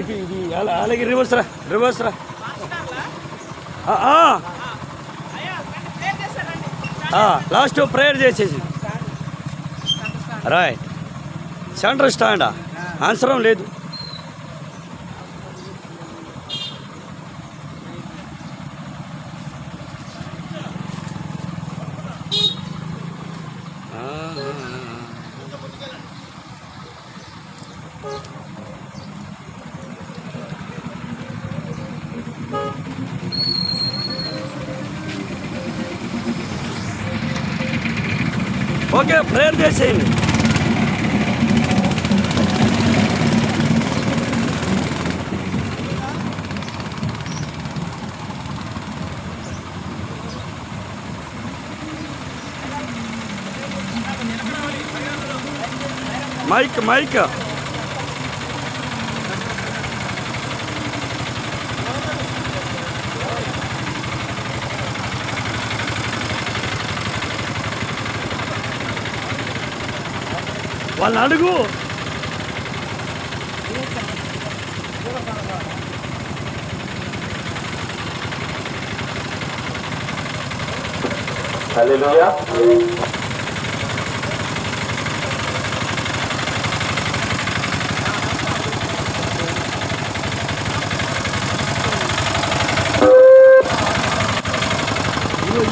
ఇది ఇది అలా అలాగే రివర్స్ రా రివర్స్ రా. ఆ, లాస్ట్ ప్రేయర్ చేసేసి. రైట్ సెంటర్ స్టాండా అవసరం లేదు. ఓకే ప్రేయర్ చేసేయండి మైక్ మైక్ వాళ్ళని అడుగు. హల్లెలూయా. ఇదిగో ఈ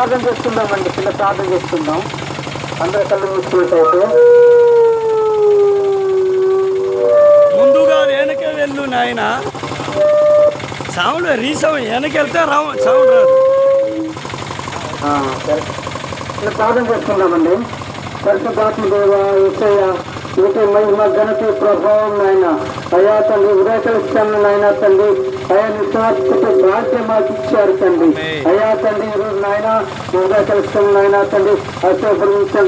రెండు నీ పోవే. చిన్న ప్రార్థన చేస్తున్నామండి చిన్న ప్రార్థన చేస్తున్నాం అందరూ కళ్ళు మూసుకున్నట్టయితే. ముందుగా వెనకే వెళ్ళు నాయన. సౌండ్ రీసౌండ్ వెనకెళ్తే రావు సౌండ్ రాదు. సరే. ప్రార్థన చేస్తున్నామండి పరిశుద్ధాత్మ దేవ నీకు మహిమ ఘనత ప్రభావం నాయన. అయా తండ్రి ఉదయకలిస్తాను నాయన తండ్రి. అయా నిస్వార్థత భాగ్యం మాకు ఇచ్చారు తండ్రి. అయా తండ్రి ఈరోజు నాయన ఉదయకలిస్తాను నాయన తండ్రి.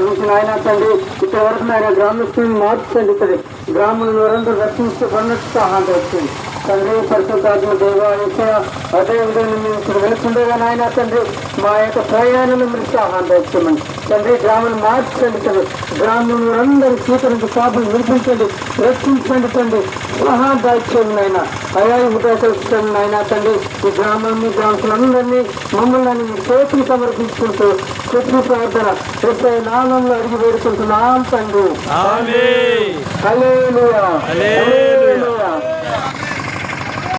నుంచి నాయన తండ్రి. ఇక్కడ వరకు నాయన గ్రామస్తులను మార్చండి తండ్రి గ్రామంలో ఎవరందరూ రక్షించబడినట్టు సహాయం వచ్చింది తండ్రి పరిశుద్ధాత్మ దేవ ఏసయ్య అదే విధంగా మేము ఇక్కడ వెళ్తుండగా నాయన తండ్రి మా యొక్క ప్రయాణాలను మీరు సహాయం తెచ్చమని తండ్రి గ్రామం మార్చండి తండ్రి. గ్రామంలో అందరూ స్వీకరించి పాపం వినిపించండి రక్షించండి తండ్రి. సహాయం దాయిచ్చేయండి నాయన. అయా ఉదయం నాయన తండ్రి ఈ గ్రామాన్ని గ్రామస్తులందరినీ మమ్మల్ని మీ చేతులు సమర్పించుకుంటూ కృష్ణ ప్రార్థన ప్రతి నామంలో అడిగి వేడుకుంటున్నాం తండ్రి. హల్లెలూయా.